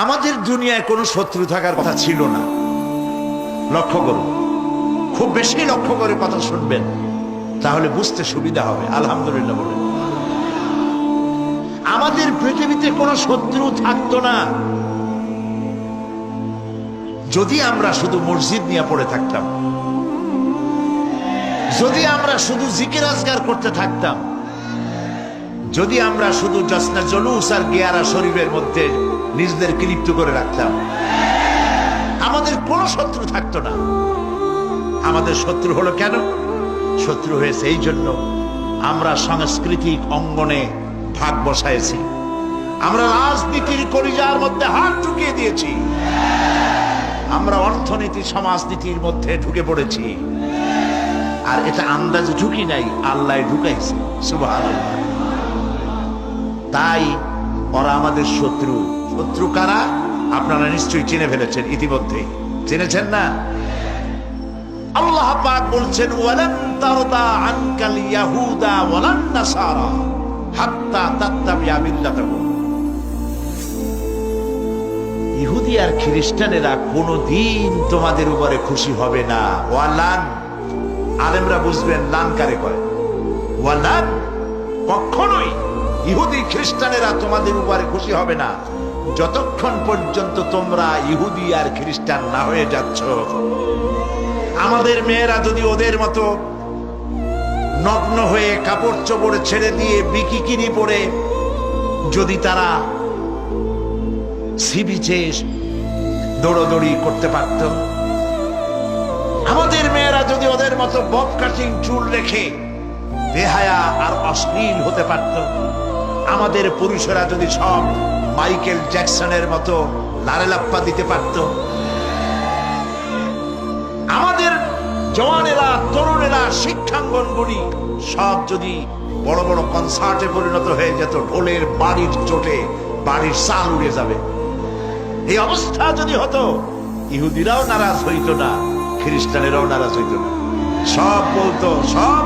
আমাদের দুনিয়ায় কোনো শত্রু থাকার কথা ছিল না। লক্ষ্য করুন। খুব বেশি লক্ষ্য করে কথা শুনবেন। তাহলে বুঝতে সুবিধা হবে। আলহামদুলিল্লাহ বলে আমাদের পৃথিবীতে কোনো শত্রু থাকতো না। যদি আমরা শুধু মসজিদ নিয়ে পড়ে থাকতাম, যদি আমরা শুধু জিকির আজগার করতে থাকতাম যদি আমরা শুধু জসনা জলুস আর গিয়ারা শরীরের মধ্যে নিজেদেরকে লিপ্ত করে রাখতাম, আমাদের কোনো শত্রু থাকতো না। আমাদের শত্রু হলো কেন? শত্রু হয়েছে এই জন্য আমরা সাংস্কৃতিক অঙ্গনে ভাগ বসাইছি। আমরা রাজনীতির করিজার মধ্যে হাত ঢুকিয়ে দিয়েছি। আমরা অর্থনীতি সমাজনীতির মধ্যে ঢুকে পড়েছি। আর এটা আন্দাজে ঢুকি নাই, আল্লাহ ঢুকাইছে। সুবাহ তাই ওরা আমাদের শত্রু। শত্রু কারা? আপনারা নিশ্চয়ই চিনে ফেলেছেন ইতিমধ্যে। চিনেছেন না? আল্লাহ পাক বলছেন ওয়ালান তারদা আনকাল ইয়াহুদা ওয়ালান নাসারা হাত্তা তাত্তাবিয়া মিল্লাতাহুম ইহুদি আর খ্রিস্টানেরা কোনোদিন তোমাদের উপরে খুশি হবে না। ওয়ালান, আলেমরা বুঝবেন, লান কারে কয়? ওয়ালান কখনোই ইহুদি খ্রিস্টানেরা তোমাদের উপরে খুশি হবে না। যতক্ষণ পর্যন্ত তোমরা ইহুদি আর খ্রিস্টান না হয়ে যাচ্ছ। আমাদের মেয়েরা যদি ওদের মতো নগ্ন হয়ে কাপড় চোপড় ছেড়ে দিয়ে বিকিকিনি পরে, যদি তারা সি বিচে দৌড়দৌড়ি করতে পারত। আমাদের মেয়েরা যদি ওদের মতো বব কাটিং চুল রেখে, বেহায়া আর অশ্লীল হতে পারত। আমাদের পুরুষেরা যদি সব মাইকেল জ্যাকসনের মতো লারেলাপ্পা দিতে পারত। আমাদের জওয়ানেরা, তরুণেরা শিক্ষাঙ্গনগুলি সব যদি বড় বড় কনসার্টে পরিণত হয়ে যেত, ঢোলের বাড়ির চোটে, বাড়ির চাল উড়ে যাবে। এই অবস্থা যদি হতো, ইহুদিরাও নারাজ হইতো না, খ্রিস্টানেরাও নারাজ হইতো না। সব বলতো, সব